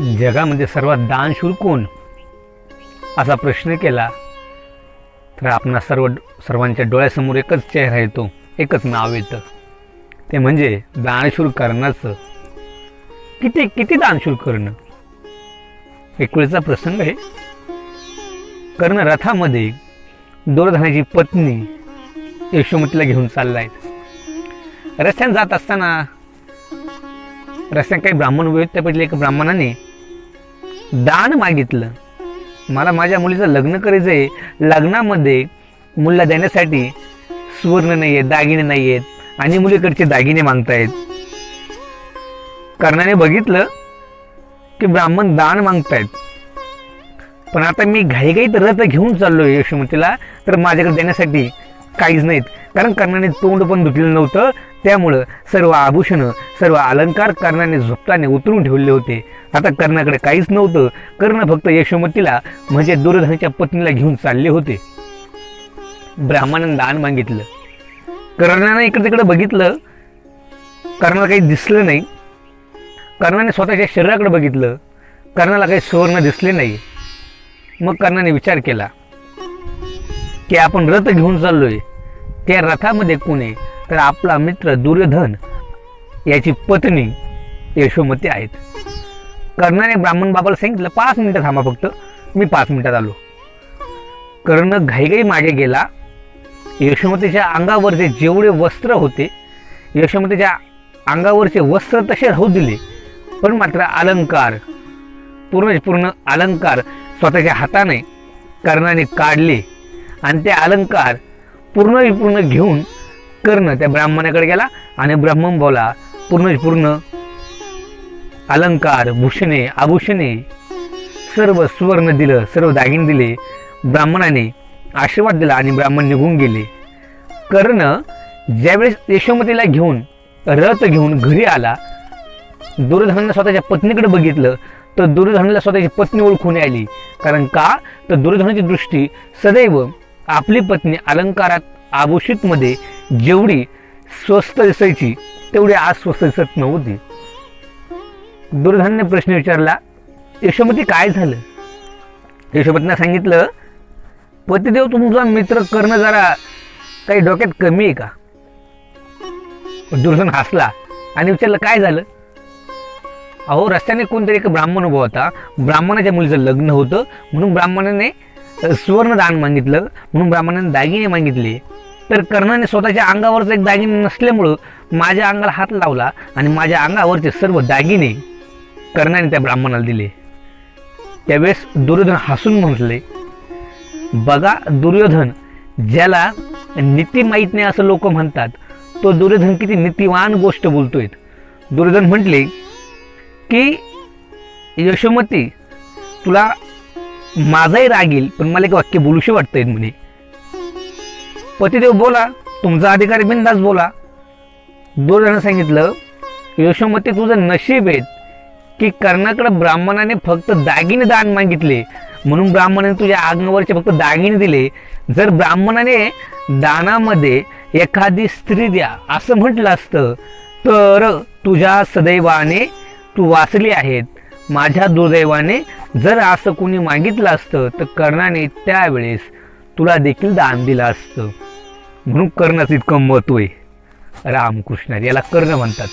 जगामध्ये सर्वात दानशूर कोण असा प्रश्न केला तर आपणा सर्व सर्वांच्या डोळ्यासमोर एकच चेहरा येतो एकच नाव येतं. ते म्हणजे दानशूर कर्णाचं किती किती दानशूर करणं? एक वेळचा प्रसंग आहे. कर्ण रथामध्ये दुर्धनाची पत्नी यशोमतीला घेऊन चाललाय. रस्त्याने जात असताना रस्त्यात काही ब्राह्मण उभे पडले एका ब्राह्मणाने दान मागितलं. मला माझ्या मुलीचं लग्न करायचं आहे. लग्नामध्ये मुलीला देण्यासाठी सुवर्ण नाही आहेत दागिने नाही आहेत आणि मुलीकडचे दागिने मागतायत. कर्णाने बघितलं की ब्राह्मण दान मागतायत. पण आता मी घाईघाईत रथ घेऊन चाललोय यशोमतीला तर माझ्याकडे देण्यासाठी काहीच नाहीत. कारण कर्णाने तोंड पण धुतलेलं नव्हतं. त्यामुळं सर्व आभूषणं सर्व अलंकार कर्णाने झोपताने उतरून ठेवले होते. आता कर्णाकडे काहीच नव्हतं. कर्ण फक्त यशोमतीला म्हणजे दुर्धनाच्या पत्नीला घेऊन चालले होते. ब्राह्मणाने दान मागितलं. कर्णानं इकडे तिकडे बघितलं. कर्णाला काही दिसलं नाही. कर्णाने स्वतःच्या शरीराकडे बघितलं. कर्णाला काही सुवर्ण दिसले नाही. मग कर्णाने विचार केला. की आपण रथ घेऊन चाललोय. त्या रथामध्ये कोण आहे? तर आपला मित्र दुर्योधन याची पत्नी यशोमती आहेत. कर्णाने ब्राह्मण बाबाला सांगितलं पाच मिनिटं थांबा फक्त मी पाच मिनिटात आलो. कर्ण घाईघाई मागे गेला. यशोमतीच्या अंगावरचे जेवढे वस्त्र होते यशोमतीच्या अंगावरचे वस्त्र तसे राहू दिले पण मात्र अलंकार पूर्ण पूर्ण अलंकार स्वतःच्या हाताने कर्णाने काढले. आणि ते अलंकार पूर्ण पूर्ण घेऊन कर्ण त्या ब्राह्मणाकडे गेला आणि ब्राह्मण बोला पूर्ण पूर्ण अलंकार भूषणे आभूषणे सर्व सुवर्ण दिलं सर्व दागिने दिले ब्राह्मणाने आशीर्वाद दिला आणि ब्राह्मण निघून गेले. कर्ण ज्यावेळेस यशोमतीला घेऊन रथ घेऊन घरी आला दुर्योधनानं स्वतःच्या पत्नीकडे बघितलं तर दुर्धनाला स्वतःची पत्नी ओळखून आली. कारण का? तर दुर्योधनाची दृष्टी सदैव आपली पत्नी अलंकारात आभूषितमध्ये जेवढी स्वस्त दिसायची तेवढी आज स्वस्त दिसत नव्हती. दुर्धान्य प्रश्न विचारला यशोमती काय झालं? यशोमतीनं सांगितलं पतिदेव तुमचा मित्र करणं जरा काही डोक्यात कमी आहे का? दुर्धन हसला आणि विचारलं काय झालं? अहो रस्त्याने कोणतरी एक ब्राह्मण उभा होता. ब्राह्मणाच्या मुलीचं लग्न होतं. म्हणून ब्राह्मणाने सुवर्णदान मागितलं म्हणून ब्राह्मणाने दागिने मागितले. तर कर्णाने स्वतःच्या अंगावरचं एक दागिने नसल्यामुळं माझ्या अंगाला हात लावला आणि माझ्या अंगावरचे सर्व दागिने कर्णाने त्या ब्राह्मणाला दिले. त्यावेळेस दुर्योधन हसून म्हटले बघा दुर्योधन ज्याला नीती माहीत नाही असं लोक म्हणतात तो दुर्योधन किती नीतिवान गोष्ट बोलतोय. दुर्योधन म्हटले की यशोमती तुला माझाही राग येईल पण मला एक वाक्य बोलूशी वाटतंय म्हणे. पतिदेव बोला तुमचा अधिकारी बिंदास बोला. दोन जण सांगितलं यशोमती तुझं नशीब आहे की कर्णाकडे ब्राह्मणाने फक्त दागिने दान मागितले. म्हणून ब्राह्मणाने तुझ्या अंगावरचे फक्त दागिने दिले. जर ब्राह्मणाने दानामध्ये एखादी स्त्री द्या असं म्हटलं असतं तर तुझ्या सदैवाने तू वाचली आहेत. माझ्या दुर्दैवाने जर असं कोणी मागितलं असतं तर कर्णाने त्यावेळेस तुला देखील दान दिलं असतं. म्हणून कर्णाचं इतकं महत्त्व आहे. रामकृष्ण याला कर्ण म्हणतात.